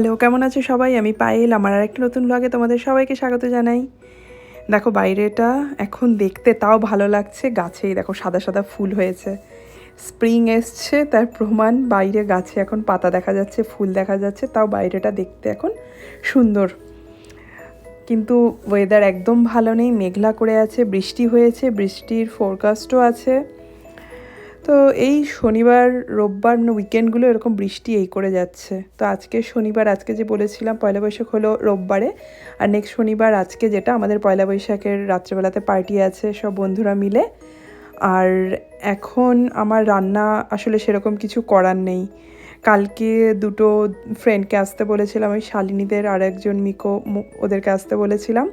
Hello, কেমন আছো সবাই? আমি পায়েল, আমার আর একটা নতুন ব্লগে তোমাদের সবাইকে স্বাগত জানাই। দেখো, বাইরেটা এখন দেখতে তাও ভালো লাগছে, গাছেই দেখো সাদা সাদা ফুল হয়েছে। স্প্রিং এসছে, তার প্রমাণ, বাইরে গাছে এখন পাতা দেখা যাচ্ছে, ফুল দেখা যাচ্ছে, তাও বাইরেটা দেখতে এখন সুন্দর। কিন্তু ওয়েদার একদম ভালো নেই, মেঘলা করে আছে, বৃষ্টি হয়েছে, বৃষ্টির ফোরকাস্টও আছে। তো এই শনিবার, রোববার মানে উইকেন্ডগুলো এরকম বৃষ্টি এই করে যাচ্ছে। তো আজকে শনিবার, আজকে যে বলেছিলাম পয়লা বৈশাখ হলো রোববারে। আর নেক্সট শনিবার, আজকে যেটা আমাদের পয়লা বৈশাখের রাত্রেবেলাতে পার্টি আছে সব বন্ধুরা মিলে। আর এখন আমার রান্না আসলে সেরকম কিছু করার নেই। কালকে দুটো ফ্রেন্ডকে আসতে বলেছিলাম, ওই শালিনীদের আর একজন মিকো ওদেরকে আসতে বলেছিলাম।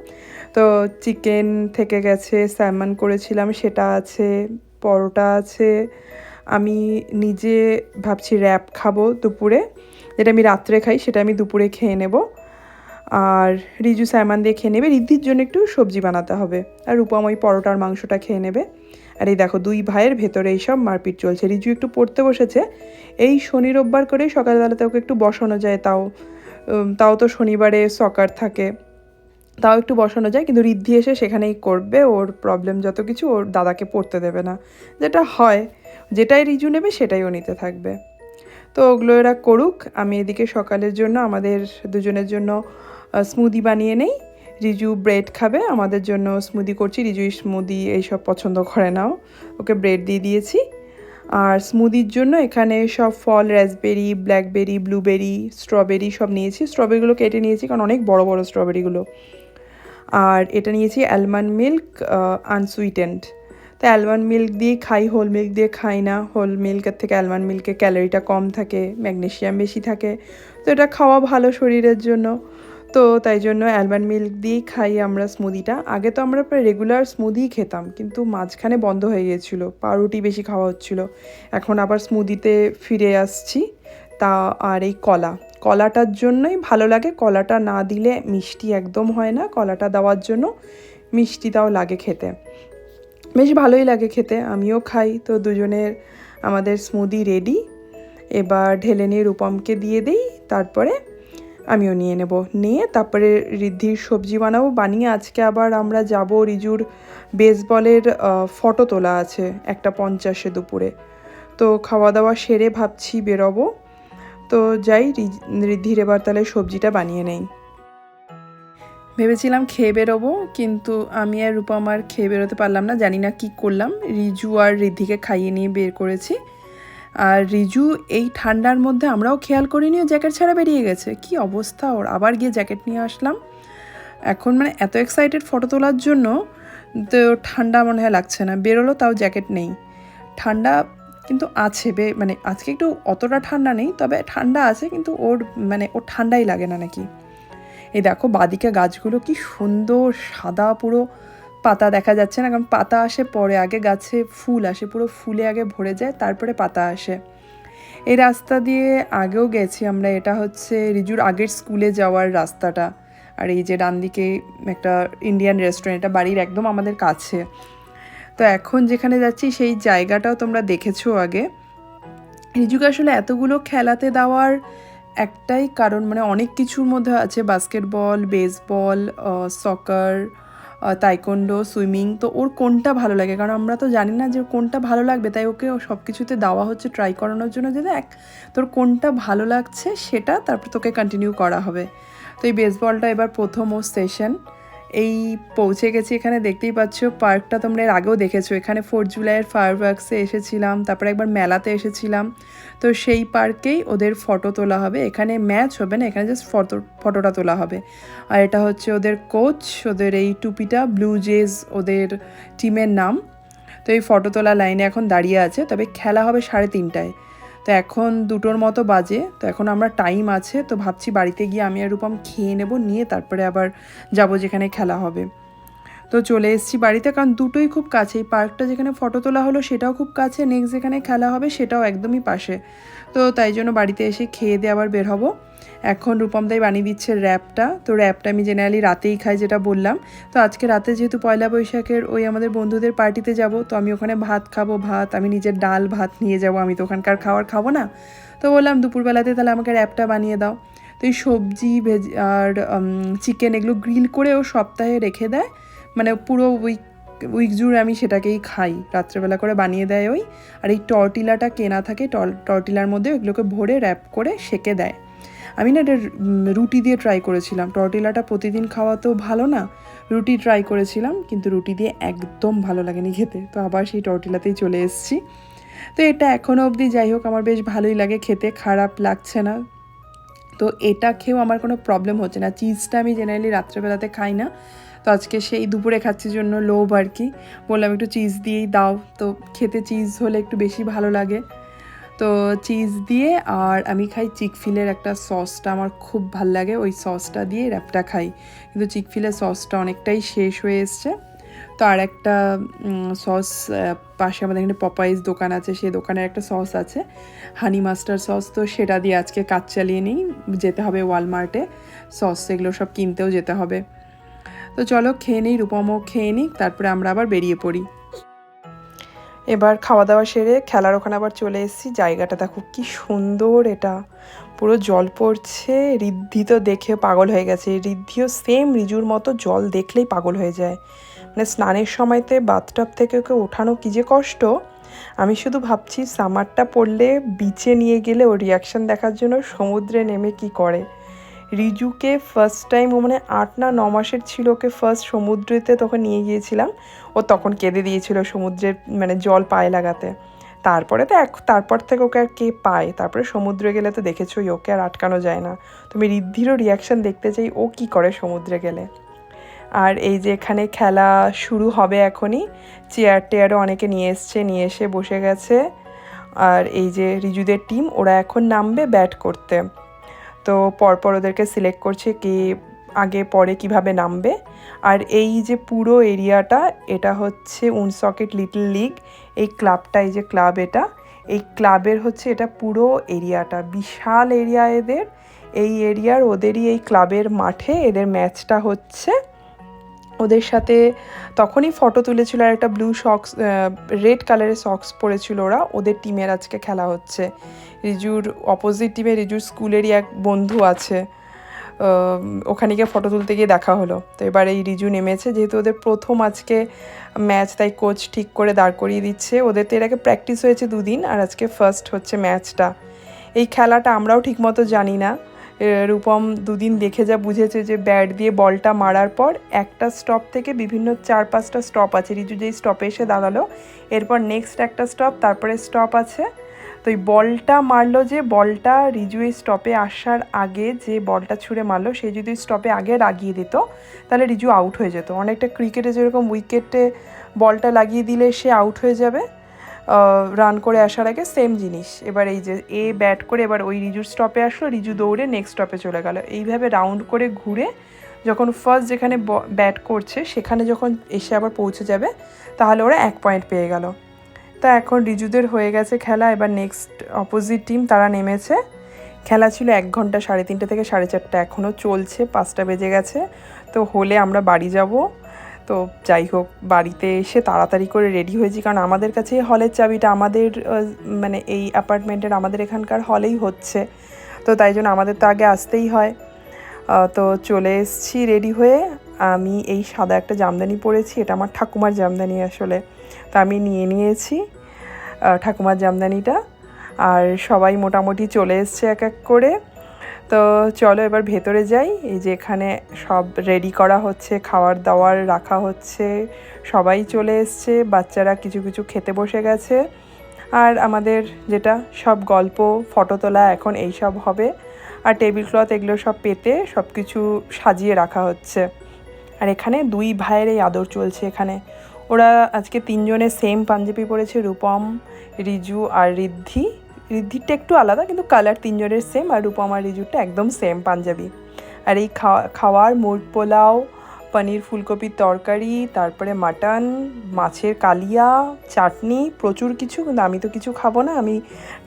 তো চিকেন থেকে গেছে স্যালমন করেছিলাম, সেটা আছে। পরোটা আছে। আমি নিজে ভাবছি র্যাপ খাব দুপুরে। যেটা আমি রাত্রে খাই, সেটা আমি দুপুরে খেয়ে নেব। আর রিজু স্যালমন দিয়ে খেয়ে নেবে। রিদ্ধির জন্য একটু সবজি বানাতে হবে। আর রূপম ওই পরোটার মাংসটা খেয়ে নেবে। আর এই দেখো, দুই ভাইয়ের ভেতরে এইসব মারপিট চলছে। রিজু একটু পড়তে বসেছে। এই শনি রোববার করে সকালবেলাতে ওকে একটু বসানো যায়, তাও তাও তো শনিবারে সকার থাকে। তাও একটু বসানো যায়, কিন্তু ঋদ্ধি এসে সেখানেই করবে ওর প্রবলেম যত কিছু, ওর দাদাকে পড়তে দেবে না। যেটা হয়, যেটাই রিজু নেবে সেটাই ও নিতে থাকবে। তো ওগুলো এরা করুক, আমি এদিকে সকালের জন্য, আমাদের দুজনের জন্য স্মুদি বানিয়ে নেই। রিজু ব্রেড খাবে, আমাদের জন্য স্মুদি করছি। রিজু স্মুদি এইসব পছন্দ করে নাও ওকে ব্রেড দিয়ে দিয়েছি। আর স্মুদির জন্য এখানে সব ফল রাসবেরি ব্ল্যাকবেরি ব্লুবেরি স্ট্রবেরি সব নিয়েছি। স্ট্রবেরিগুলো কেটে নিয়েছি, কারণ অনেক বড় বড় স্ট্রবেরিগুলো আর এটা নিয়েছি অ্যালমন্ড মিল্ক আনসুইটেন্ড তো অ্যালমন্ড মিল্ক দিয়ে খাই হোল মিল্ক দিয়ে খাই না। হোল মিল্কের থেকে অ্যালমন্ড মিল্কে ক্যালোরিটা কম থাকে ম্যাগনেশিয়াম বেশি থাকে। তো এটা খাওয়া ভালো শরীরের জন্য। তো তাই জন্য অ্যালমন্ড মিল্ক দিয়েই খাই আমরা স্মুদিটা আগে তো আমরা প্রায় রেগুলার স্মুদিই খেতাম, কিন্তু মাঝখানে বন্ধ হয়ে গিয়েছিল, পাউরুটি বেশি খাওয়া হচ্ছিল। এখন আবার স্মুদিতে ফিরে আসছি। তা আর এই কলা। কলাটার জন্যই ভালো লাগে। কলাটা না দিলে মিষ্টি একদম হয় না। কলাটা দেওয়ার জন্য মিষ্টিটাও লাগে খেতে। বেশ ভালোই লাগে খেতে। আমিও খাই। তো দুজনের আমাদের স্মুদি রেডি এবার ঢেলে নিয়ে রূপমকে দিয়ে দিই। তারপরে আমিও নিয়ে নেব। নিয়ে তারপরে ঋদ্ধির সবজি বানাবো। বানিয়ে আজকে আবার আমরা যাব রিজুর বেসবলের ফটো তোলা আছে একটা পঞ্চাশে দুপুরে। তো খাওয়া দাওয়া সেরে ভাবছি বেরোবো। তো যাই রি- ঋদ্ধির এবার তাহলে সবজিটা বানিয়ে নেই। ভেবেছিলাম খেয়ে বেরোবো, কিন্তু আমি আর রূপম আর খেয়ে বেরোতে পারলাম না, জানি না কি করলাম। রিজু আর ঋদ্ধিকে খাইয়ে নিয়ে বের করেছি। আর রিজু এই ঠান্ডার মধ্যে আমরাও খেয়াল করিনি ও জ্যাকেট ছাড়া বেরিয়ে গেছে। কি অবস্থা ওর, আবার গিয়ে জ্যাকেট নিয়ে আসলাম। এখন মানে এত এক্সাইটেড ফটো তোলার জন্য তো ঠান্ডা মনে হয় লাগছে না, বেরোলো তাও জ্যাকেট নেই। ঠান্ডা কিন্তু আছে, বে মানে আজকে একটু অতটা ঠান্ডা নেই, তবে ঠান্ডা আছে কিন্তু ওর মানে ওর ঠান্ডাই লাগে না নাকি। এই দেখো বাদিকে গাছগুলো কি সুন্দর সাদা পুরো পাতা দেখা যাচ্ছে না, কারণ পাতা আসে পরে, আগে গাছে ফুল আসে, পুরো ফুলে আগে ভরে যায়, তারপরে পাতা আসে। এই রাস্তা দিয়ে আগেও গেছি আমরা, এটা হচ্ছে রিজুর আগের স্কুলে যাওয়ার রাস্তাটা। আর এই যে ডান দিকে একটা ইন্ডিয়ান রেস্টুরেন্ট, এটা বাড়ির একদম আমাদের কাছে। তো এখন যেখানে যাচ্ছি, সেই জায়গাটাও তোমরা দেখেছ আগে। রিজুকে আসলে এতগুলো খেলাতে দেওয়ার একটাই কারণ মানে অনেক কিছুর মধ্যে আছে, basketball, baseball soccer taekwondo, swimming, তো ওর কোনটা ভালো লাগে? কারণ আমরা তো জানি না যে কোনটা ভালো লাগবে, তাই ওকে সব কিছুতে দেওয়া হচ্ছে ট্রাই করানোর জন্য যে দেখ, তোর কোনটা ভালো লাগছে সেটা তারপর তোকে কন্টিনিউ করা হবে। তো এই বেসবলটা এবার প্রথম ও সেশন এই পৌঁছে গেছি এখানে, দেখতেই পাচ্ছ পার্কটা তোমরা এর আগেও দেখেছ। এখানে ফোর্থ জুলাইয়ের ফায়ার ওয়ার্কসে এসেছিলাম, তারপরে একবার মেলাতে এসেছিলাম। তো সেই পার্কেই ওদের ফটো তোলা হবে। এখানে ম্যাচ হবে না, এখানে জাস্ট ফটো ফটোটা তোলা হবে। আর এটা হচ্ছে ওদের কোচ ওদের এই টুপিটা ব্লু জেজ ওদের টিমের নাম। তো এই ফটো তোলা লাইনে এখন দাঁড়িয়ে আছে, তবে খেলা হবে সাড়ে তিনটায়। তো এখন দুটোর মতো বাজে, তো এখন আমরা টাইম আছে, তো ভাবছি বাড়িতে গিয়ে আমি আর রূপম খেয়ে নেব, নিয়ে তারপরে আবার যাব যেখানে খেলা হবে। তো চলে এসেছি বাড়িতে, কারণ দুটোই খুব কাছে, এই পার্কটা যেখানে ফটো তোলা হলো সেটাও খুব কাছে নেক্সট যেখানে খেলা হবে সেটাও একদমই পাশে। তো তাই জন্য বাড়িতে এসে খেয়ে দিয়ে আবার বের হব। এখন রূপমদাই বানিয়ে দিচ্ছে র্যাপটা তো র্যাপটা আমি জেনারেলি রাতেই খাই যেটা বললাম। তো আজকে রাতে যেহেতু পয়লা বৈশাখের ওই আমাদের বন্ধুদের পার্টিতে যাব, তো আমি ওখানে ভাত খাব, ভাত, আমি নিজের ডাল, ভাত নিয়ে যাব। আমি তো ওখানকার খাওয়ার খাব না। তো বললাম, দুপুরবেলাতে তাহলে আমাকে র্যাপটা বানিয়ে দাও। তো এই সবজি ভেজ আর চিকেন এগুলো গ্রিল করে ও সপ্তাহে রেখে দেয়। মানে পুরো উইক উইক জুড়ে আমি সেটাকেই খাই। রাত্রেবেলা করে বানিয়ে দেয় ওই। আর এই টর্টিলাটা কেনা থাকে টর্টিলার মধ্যে ওইগুলোকে ভরে র্যাপ করে সেকে দেয়। আমি না এটা রুটি দিয়ে ট্রাই করেছিলাম। টর্টিলাটা প্রতিদিন খাওয়া তো ভালো না। রুটি ট্রাই করেছিলাম, কিন্তু রুটি দিয়ে একদম ভালো লাগেনি খেতে। তো আবার সেই টর্টিলাতেই চলে এসেছি। তো এটা এখনও অবধি যাই হোক, আমার বেশ ভালোই লাগে খেতে, খারাপ লাগছে না। তো এটা খেয়েও আমার কোনো প্রবলেম হচ্ছে না। চিজটা আমি জেনারেলি রাত্রেবেলাতে খাই না। তো আজকে সেই দুপুরে খাচ্ছি জন্য লোভ আর কি। বললাম একটু চিজ দিয়েই দাও। তো খেতে চিজ হলে একটু বেশি ভালো লাগে। তো চিজ দিয়ে আর আমি খাই চিকফিলের একটা সসটা আমার খুব ভালো লাগে ওই সসটা দিয়ে র্যাপটা খাই। কিন্তু চিকফিলের সসটা অনেকটাই শেষ হয়ে এসছে। তো আর একটা সস পাশে আমাদের এখানে পপাইজ দোকান আছে সেই দোকানের একটা সস আছে। হানি মাস্টার সস তো সেটা দিয়ে আজকে কাজ চালিয়ে নিই। যেতে হবে ওয়ালমার্টে সস এগুলো সব কিনতেও যেতে হবে। তো চলো খেয়ে নিই, রূপমও খেয়ে নিই তারপরে আমরা আবার বেরিয়ে পড়ি। এবার খাওয়া দাওয়া সেরে খেলার ওখানে আবার চলে এসেছি। জায়গাটা দেখো কি সুন্দর এটা। পুরো জল পড়ছে, রিদ্ধি তো দেখে পাগল হয়ে গেছে। রিদ্ধিও সেম রিজুর মতো জল দেখলেই পাগল হয়ে যায়। মানে স্নানের সময়তে বাথটাব থেকে ওকে ওঠানো কী যে কষ্ট। আমি শুধু ভাবছি সামারটা পড়লে বিচে নিয়ে গেলে ও রিয়াকশন দেখার জন্য সমুদ্রে নেমে কি করে। রিজুকে ফার্স্ট টাইম ও মানে আট না ন মাসের ছিল ওকে ফার্স্ট সমুদ্রেতে তখন নিয়ে গিয়েছিলাম। ও তখন কেঁদে দিয়েছিল সমুদ্রের মানে জল পায়ে লাগাতে। তারপরে তো এক তারপর থেকে ওকে আর কে পায়? তারপরে সমুদ্রে গেলে তো দেখেছোই ওকে আর আটকানো যায় না। তুমি রিদ্ধিরও রিয়াকশন দেখতে চাই, ও কি করে সমুদ্রে গেলে? আর এই যে এখানে খেলা শুরু হবে এখনই চেয়ার টেয়ারও অনেকে নিয়ে এসছে, নিয়ে এসে বসে গেছে। আর এই যে রিজুদের টিম ওরা এখন নামবে ব্যাট করতে। তো পরপর ওদেরকে সিলেক্ট করছে কে আগে পরে কীভাবে নামবে। আর এই যে পুরো এরিয়াটা, এটা হচ্ছে উনসকেট লিটল লিগ এই ক্লাবটা এই যে ক্লাব এটা, এই ক্লাবের হচ্ছে এটা পুরো এরিয়াটা, বিশাল এরিয়া এদের। এই এরিয়ার ওদেরই এই ক্লাবের মাঠে এদের ম্যাচটা হচ্ছে ওদের সাথে তখনই ফটো তুলেছিল আর একটা ব্লু সক্স রেড কালারের সক্স পরেছিল ওরা। ওদের টিমের আজকে খেলা হচ্ছে। রিজুর অপোজিট টিমে রিজুর স্কুলেরই এক বন্ধু আছে। ওখানে গিয়ে ফটো তুলতে গিয়ে দেখা হলো। তো এবার এই রিজু নেমেছে। যেহেতু ওদের প্রথম আজকে ম্যাচ তাই কোচ ঠিক করে দাঁড় করিয়ে দিচ্ছে। ওদের তো এর আগে প্র্যাকটিস হয়েছে দুদিন, আর আজকে ফার্স্ট হচ্ছে ম্যাচটা এই খেলাটা আমরাও ঠিকমতো জানি না। রূপম দুদিন দেখে যা বুঝেছে যে ব্যাট দিয়ে বলটা মারার পর একটা স্টপ থেকে বিভিন্ন চার পাঁচটা স্টপ আছে। রিজু যেই স্টপে এসে দাঁড়াল, এরপর নেক্সট একটা স্টপ তারপরে স্টপ আছে। তো এই বলটা মারলো যে, বলটা রিজু এই স্টপে আসার আগে যে বলটা ছুঁড়ে মারলো, সে যদি স্টপে আগে লাগিয়ে দিত, তাহলে রিজু আউট হয়ে যেত। অনেকটা ক্রিকেটে যেরকম উইকেটে বলটা লাগিয়ে দিলে সে আউট হয়ে যাবে। রান করে আসার আগে সেম জিনিস। এবার এই যে এ ব্যাট করে এবার ওই রিজুর স্টপে আসলো, রিজু দৌড়ে নেক্সট স্টপে চলে গেল। এইভাবে রাউন্ড করে ঘুরে যখন ফার্স্ট যেখানে ব্যাট করছে, সেখানে যখন এসে আবার পৌঁছে যাবে, তাহলে ওরা এক পয়েন্ট পেয়ে গেল। তা এখন রিজুদের হয়ে গেছে খেলা, এবার নেক্সট অপোজিট টিম তারা নেমেছে। খেলা ছিল এক ঘণ্টা সাড়ে তিনটে থেকে সাড়ে চারটা এখনও চলছে, পাঁচটা বেজে গেছে। তো হলে আমরা বাড়ি যাব। তো যাই হোক, বাড়িতে এসে তাড়াতাড়ি করে রেডি হয়েছি। কারণ আমাদের কাছে হলের চাবিটা আমাদের মানে এই অ্যাপার্টমেন্টের আমাদের এখানকার হলেই হচ্ছে। তো তাই জন্য আমাদের তো আগে আসতেই হয়। তো চলে এসছি রেডি হয়ে। আমি এই সাদা একটা জামদানি পরেছি, এটা আমার ঠাকুমার জামদানি আসলে। তো আমি নিয়ে নিয়েছি ঠাকুমার জামদানিটা। আর সবাই মোটামুটি চলে এসছে এক এক করে। তো চলো এবার ভেতরে যাই। এই যে এখানে সব রেডি করা হচ্ছে, খাওয়ার দাওয়ার রাখা হচ্ছে। সবাই চলে এসছে, বাচ্চারা কিছু কিছু খেতে বসে গেছে। আর আমাদের যেটা সব গল্প ফটো তোলা এখন এই সব হবে। আর টেবিল ক্লথ এগুলো সব পেতে সব কিছু সাজিয়ে রাখা হচ্ছে। আর এখানে দুই ভাইয়ের এই আদর চলছে এখানে। ওরা আজকে তিনজনে সেম পাঞ্জাবি পরেছে, রূপম, রিজু আর রিদ্ধি রিদ্ধিরটা একটু আলাদা, কিন্তু কালার তিনজনের সেম আর রূপম আর রিজুরটা একদম সেম পাঞ্জাবি। আর এই খাওয়া, খাওয়ার মোট পোলাও, পনির ফুলকপির তরকারি, তারপরে মাটন, মাছের কালিয়া, চাটনি, প্রচুর কিছু, কিন্তু আমি তো কিছু খাব না। আমি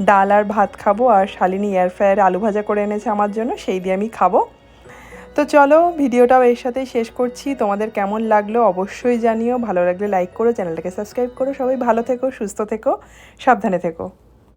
ডাল আর ভাত খাব আর শালিনী এয়ার ফ্রায়ার আলু ভাজা করে এনেছে আমার জন্য, সেই দিয়ে আমি খাব। তো চলো, ভিডিওটাও এর সাথেই শেষ করছি। তোমাদের কেমন লাগল অবশ্যই জানিও। ভালো লাগলে লাইক করো, চ্যানেলটাকে সাবস্ক্রাইব করো। সবাই ভালো থেকো, সুস্থ থেকো, সাবধানে থেকো।